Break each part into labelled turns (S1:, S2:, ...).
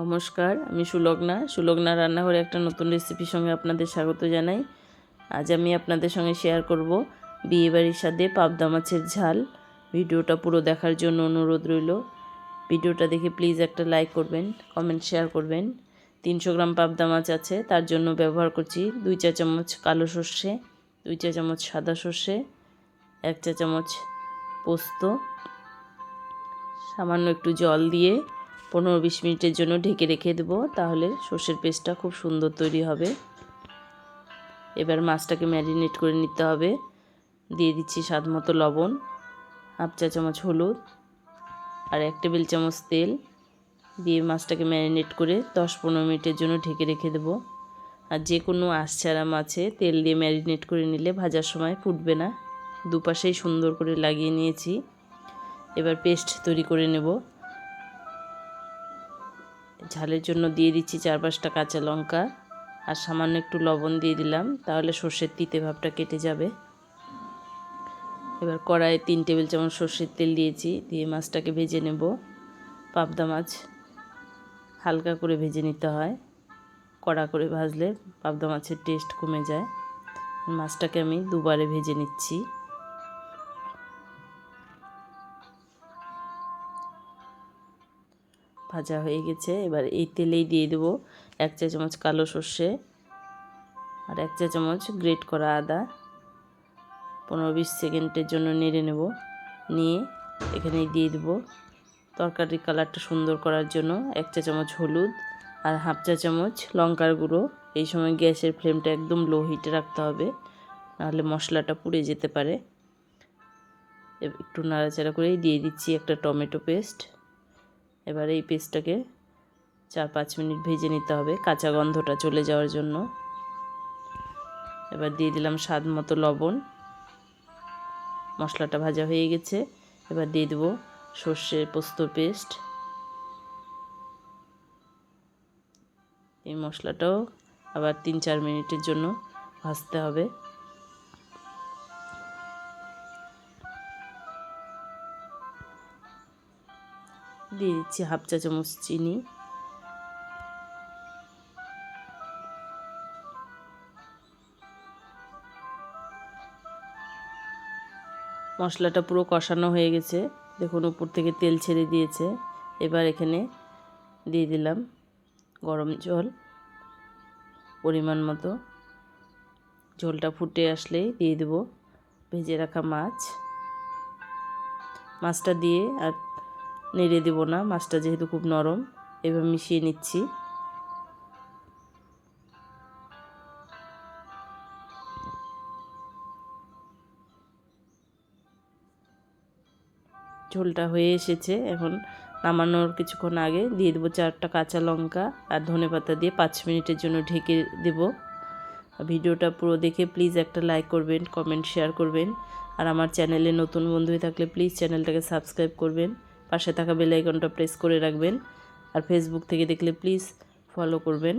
S1: নমস্কার, আমি সুলগ্না। সুলগ্না রান্নাঘরে একটা নতুন রেসিপির সঙ্গে আপনাদের স্বাগত জানাই। আজ আমি আপনাদের সঙ্গে শেয়ার করব বিয়েবাড়ির সাথে পাবদা মাছের ঝাল। ভিডিওটা পুরো দেখার জন্য অনুরোধ রইল। ভিডিওটা দেখে প্লিজ একটা লাইক করবেন কমেন্ট শেয়ার করবেন। তিনশো গ্রাম পাবদা মাছ আছে, তার জন্য ব্যবহার করছি দুই চা চামচ কালো সর্ষে, দুই চা চামচ সাদা সর্ষে, এক চা চামচ পোস্ত, সামান্য একটু জল দিয়ে পনেরো বিশ মিনিটের জন্য ঢেকে রেখে দেবো, তাহলে সর্ষের পেস্টটা খুব সুন্দর তৈরি হবে। এবার মাছটাকে ম্যারিনেট করে নিতে হবে। দিয়ে দিচ্ছি স্বাদ মতো লবণ, হাফ চা চামচ হলুদ আর এক টেবিল চামচ তেল। দিয়ে মাছটাকে ম্যারিনেট করে দশ পনেরো মিনিটের জন্য ঢেকে রেখে দেবো। আর যে কোনো আশছাড়া মাছে তেল দিয়ে ম্যারিনেট করে নিলে ভাজার সময় ফুটবে না। দুপাশেই সুন্দর করে লাগিয়ে নিয়েছি। এবার পেস্ট তৈরি করে নেব। ঝালের জন্য দিয়ে দিচ্ছি চার পাঁচটা কাঁচা লঙ্কা আর সামান্য একটু লবণ দিয়ে দিলাম, তাহলে সর্ষের তিতে ভাবটা কেটে যাবে। এবার কড়াইয়ে তিন টেবিল চামচ সর্ষের তেল দিয়েছি, দিয়ে মাছটাকে ভেজে নেব। পাবদা মাছ হালকা করে ভেজে নিতে হয়, কড়া করে ভাজলে পাবদা মাছের টেস্ট কমে যায়। মাছটাকে আমি দুবারে ভেজে নিচ্ছি। ভাজা হয়ে গেছে। এবার এই তেলেই দিয়ে দেবো এক চা চামচ কালো সর্ষে আর এক চা চামচ গ্রেট করা আদা। পনেরো বিশ সেকেন্ডের জন্য নেড়ে নেব। নিয়ে এখানে দিয়ে দেবো তরকারির কালারটা সুন্দর করার জন্য এক চা চামচ হলুদ আর হাফ চা চামচ লঙ্কার গুঁড়ো। এই সময় গ্যাসের ফ্লেমটা একদম লো হিটে রাখতে হবে, নাহলে মশলাটা পুড়ে যেতে পারে। একটু নাড়াচাড়া করেই দিয়ে দিচ্ছি একটা টমেটো পেস্ট। এবার এই পেস্টটাকে চার পাঁচ মিনিট ভেজে নিতে হবে, কাঁচা গন্ধটা চলে যাওয়ার জন্য। এবার দিয়ে দিলাম স্বাদ মতো লবণ। মশলাটা ভাজা হয়ে গেছে, এবার দিয়ে দেবো সর্ষে পোস্ত পেস্ট। এই মশলাটাও আবার তিন চার মিনিটের জন্য ভাজতে হবে। দিয়ে দিচ্ছি হাফ চা চামচ চিনি। মশলাটা পুরো কষানো হয়ে গেছে। দেখুন, উপর থেকে তেল ছেড়ে দিয়েছে। এবার এখানে দিয়ে দিলাম গরম জল। পরিমাণ মতো। ঝোলটা ফুটে আসলেই দিয়ে দেবো। ভেজে রাখা মাছ। মাছটা দিয়ে আর নেড়ে দেবো না, মাছটা যেহেতু খুব নরম, এবার মিশিয়ে নিচ্ছি। ঝোলটা হয়ে এসেছে, এখন নামানোর কিছুক্ষণ আগে দিয়ে দেবো চারটা কাঁচা লঙ্কা আর ধনে পাতা দিয়ে পাঁচ মিনিটের জন্য ঢেকে দেব। ভিডিওটা পুরো দেখে প্লিজ একটা লাইক করবেন, কমেন্ট শেয়ার করবেন। আর আমার চ্যানেলে নতুন বন্ধু থাকলে প্লিজ চ্যানেলটাকে সাবস্ক্রাইব করবেন। পাশে থাকা বেল আইকনটা প্রেস করে রাখবেন আর ফেসবুক থেকে দেখলে প্লিজ ফলো করবেন।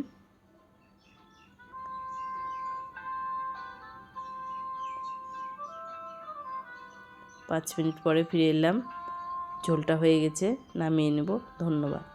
S1: পাঁচ মিনিট পরে ফিরে এলাম। ঝোলটা হয়ে গেছে, নামিয়ে নেব। ধন্যবাদ।